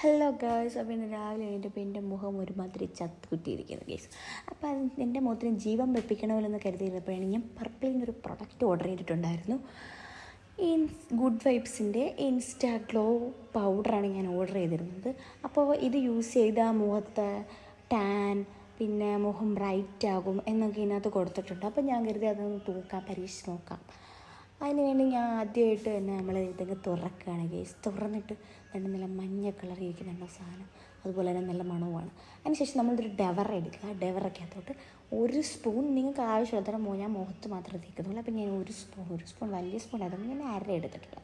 Hello girls അപ്പോൾ ഇന്ന് രാവിലെ എന്റെ എന്റെ മുഖം ഒരുമാതിരി ചത്ത് കുത്തിയിരിക്കുന്നു ഗേസ് അപ്പോൾ അത് എന്റെ മുഖത്തിന് ജീവൻ വെപ്പിക്കണമല്ലോ കരുതിയിരുന്നപ്പോഴാണ് ഞാൻ പർപ്പിളിൽ നിന്നൊരു പ്രൊഡക്റ്റ് ഓർഡർ ചെയ്തിട്ടുണ്ടായിരുന്നു. ഗുഡ് വൈബ്സിന്റെ ഇൻസ്റ്റാ ഗ്ലോ പൗഡറാണ് ഞാൻ ഓർഡർ ചെയ്തിരുന്നത്. അപ്പോൾ ഇത് യൂസ് ചെയ്താൽ മുഖത്ത് ടാൻ പിന്നെ മുഖം ബ്രൈറ്റ് ആകും എന്നൊക്കെ ഇതിനകത്ത് കൊടുത്തിട്ടുണ്ട്. അപ്പോൾ ഞാൻ കരുതി അതൊന്ന് തൂക്കാം പരീക്ഷിച്ച് നോക്കാം. അതിന് വേണ്ടി ഞാൻ ആദ്യമായിട്ട് തന്നെ നമ്മൾ ഇതൊക്കെ തുറക്കുകയാണ് ഗേസ് തുറന്നിട്ട് നല്ല നല്ല മഞ്ഞ കളർ ഇരിക്കുന്നുണ്ടോ സാധനം. അതുപോലെ തന്നെ നല്ല മണവുമാണ്. അതിനുശേഷം നമ്മളിതൊരു ഡെവർ എടുക്കുക. ആ ഡെവറൊക്കെ ഒരു സ്പൂൺ നിങ്ങൾക്ക് ആവശ്യമുള്ള മോ ഞാൻ മുഖത്ത് മാത്രമേ തേക്കുന്നുള്ളൂ. അപ്പം ഞാൻ ഒരു സ്പൂൺ ഒരു സ്പൂൺ വലിയ സ്പൂൺ അതുകൊണ്ട് ഞാൻ അര എടുത്തിട്ടില്ല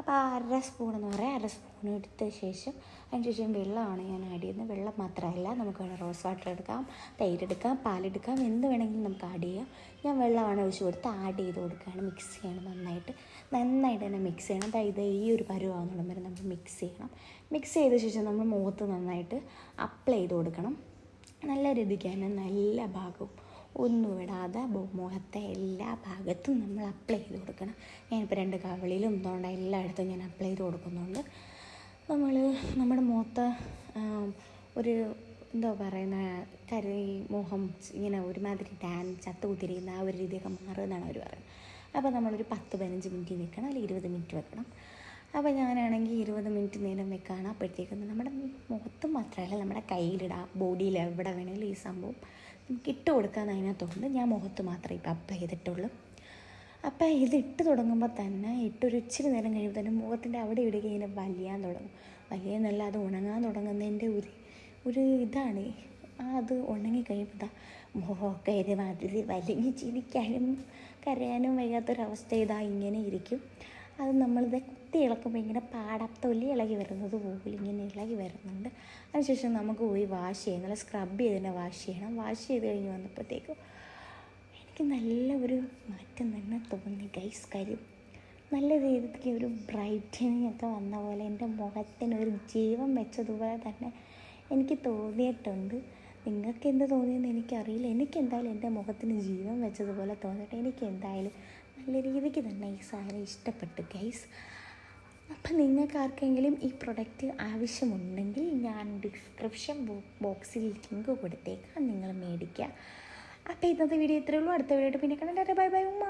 അപ്പോൾ ആ അര സ്പൂൺ എന്ന് പറയാം. അര സ്പൂൺ എടുത്ത ശേഷം അതിന് ശേഷം വെള്ളമാണ് ഞാൻ ആഡ് ചെയ്യുന്നത്. വെള്ളം മാത്രമല്ല നമുക്ക് വേണം റോസ് വാട്ടർ എടുക്കാം തൈരെടുക്കാം പാലെടുക്കാം എന്ത് വേണമെങ്കിലും നമുക്ക് ആഡ് ചെയ്യാം. ഞാൻ വെള്ളമാണ് ഒഴിച്ച് കൊടുത്ത് ആഡ് ചെയ്ത് കൊടുക്കുകയാണ്. മിക്സ് ചെയ്യണം നന്നായിട്ട്. നന്നായിട്ട് തന്നെ മിക്സ് ചെയ്യണം. അതായത് ഈ ഒരു പരുവാകുന്നോളം വരെ നമ്മൾ മിക്സ് ചെയ്യണം. മിക്സ് ചെയ്ത ശേഷം നമ്മൾ മുഖത്ത് നന്നായിട്ട് അപ്ലൈ ചെയ്ത് കൊടുക്കണം. നല്ല രീതിക്ക് തന്നെ നല്ല ഭാഗവും ഒന്നും ഇടാതെ മുഖത്തെ എല്ലാ ഭാഗത്തും നമ്മൾ അപ്ലൈ ചെയ്ത് കൊടുക്കണം. ഞാനിപ്പോൾ രണ്ട് കവളിലും തോണ്ട എല്ലായിടത്തും ഞാൻ അപ്ലൈ ചെയ്ത് കൊടുക്കുന്നുണ്ട്. നമ്മൾ നമ്മുടെ മുഖത്ത് ഒരു എന്തോ പറയുന്ന കരി മുഖം ഇങ്ങനെ ഒരുമാതിരി ടാൻ ചത്ത് കുത്തിരിക്കുന്ന ആ ഒരു രീതിയൊക്കെ മാറുമെന്നാണ് അവർ പറയുന്നത്. അപ്പോൾ നമ്മളൊരു പത്ത് പതിനഞ്ച് മിനിറ്റ് വെക്കണം അല്ലെങ്കിൽ ഇരുപത് മിനിറ്റ് വെക്കണം. അപ്പോൾ ഞാനാണെങ്കിൽ ഇരുപത് മിനിറ്റ് നേരം വെക്കുകയാണ് അപ്പോഴത്തേക്കും നമ്മുടെ മുഖത്ത് മാത്രമല്ല നമ്മുടെ കയ്യിലിടാം ബോഡിയിൽ എവിടെ വേണമെങ്കിലും ഈ സംഭവം. ഇട്ട് കൊടുക്കാൻ അതിനകത്തുണ്ട് ഞാൻ മുഖത്ത് മാത്രമേ ഇപ്പോൾ അപ്ലൈ ചെയ്തിട്ടുള്ളൂ. അപ്പം ഇത് ഇട്ട് തുടങ്ങുമ്പോൾ തന്നെ ഇട്ടൊരു ഇച്ചിരി നേരം കഴിയുമ്പോൾ തന്നെ മുഖത്തിന്റെ അവിടെ ഇടുക ഇങ്ങനെ വലിയാൻ തുടങ്ങും. വലിയ നല്ല അത് ഉണങ്ങാൻ തുടങ്ങുന്നതിന്റെ ഒരു ഒരു ഇതാണ്. അത് ഉണങ്ങി കഴിയുമ്പോൾ മുഖമൊക്കെ ഒരുമാതിരി വലിഞ്ഞ് ചിരിക്കാനും കരയാനും വയ്യാത്തൊരവസ്ഥ ഇതാ ഇങ്ങനെ ഇരിക്കും. അത് നമ്മളിത് കുത്തി ഇളക്കുമ്പോൾ ഇങ്ങനെ പാടം തൊലി ഇളകി വരുന്നത് പോലെ ഇങ്ങനെ ഇളകി വരുന്നുണ്ട്. അതിനുശേഷം നമുക്ക് പോയി വാഷ് ചെയ്യണം നല്ല സ്ക്രബ് ചെയ്ത് തന്നെ വാഷ് ചെയ്യണം. വാഷ് ചെയ്ത് കഴിഞ്ഞ് വന്നപ്പോഴത്തേക്കും എനിക്ക് നല്ല ഒരു മാറ്റം തന്നെ തോന്നി ഗൈസ് കാര്യം നല്ല രീതിക്ക് ഒരു ബ്രൈറ്റനിങ് ഒക്കെ വന്ന പോലെ എന്റെ മുഖത്തിന് ഒരു ജീവൻ വെച്ചതുപോലെ തന്നെ എനിക്ക് തോന്നിയിട്ടുണ്ട്. നിങ്ങൾക്ക് എന്ത് തോന്നിയെന്ന് എനിക്കറിയില്ല. എനിക്ക് എന്തായാലും എന്റെ മുഖത്തിന് ജീവൻ വെച്ചതുപോലെ തോന്നിയിട്ട് എനിക്ക് എന്തായാലും നല്ല രീതിക്ക് തന്നെ ഈ സാധനം ഇഷ്ടപ്പെട്ടു ഗൈസ് അപ്പം നിങ്ങൾക്ക് ആർക്കെങ്കിലും ഈ പ്രൊഡക്റ്റ് ആവശ്യമുണ്ടെങ്കിൽ ഞാൻ ഡിസ്ക്രിപ്ഷൻ ബോക്സിൽ ലിങ്ക് കൊടുത്തേക്കാം നിങ്ങൾ മേടിക്കുക. അപ്പോൾ ഇന്നത്തെ വീഡിയോ ഇത്രയേ ഉള്ളൂ. അടുത്ത വീഡിയോ പിന്നെ കണ്ടിട്ട് ബൈ ബൈ ഉമ്മ.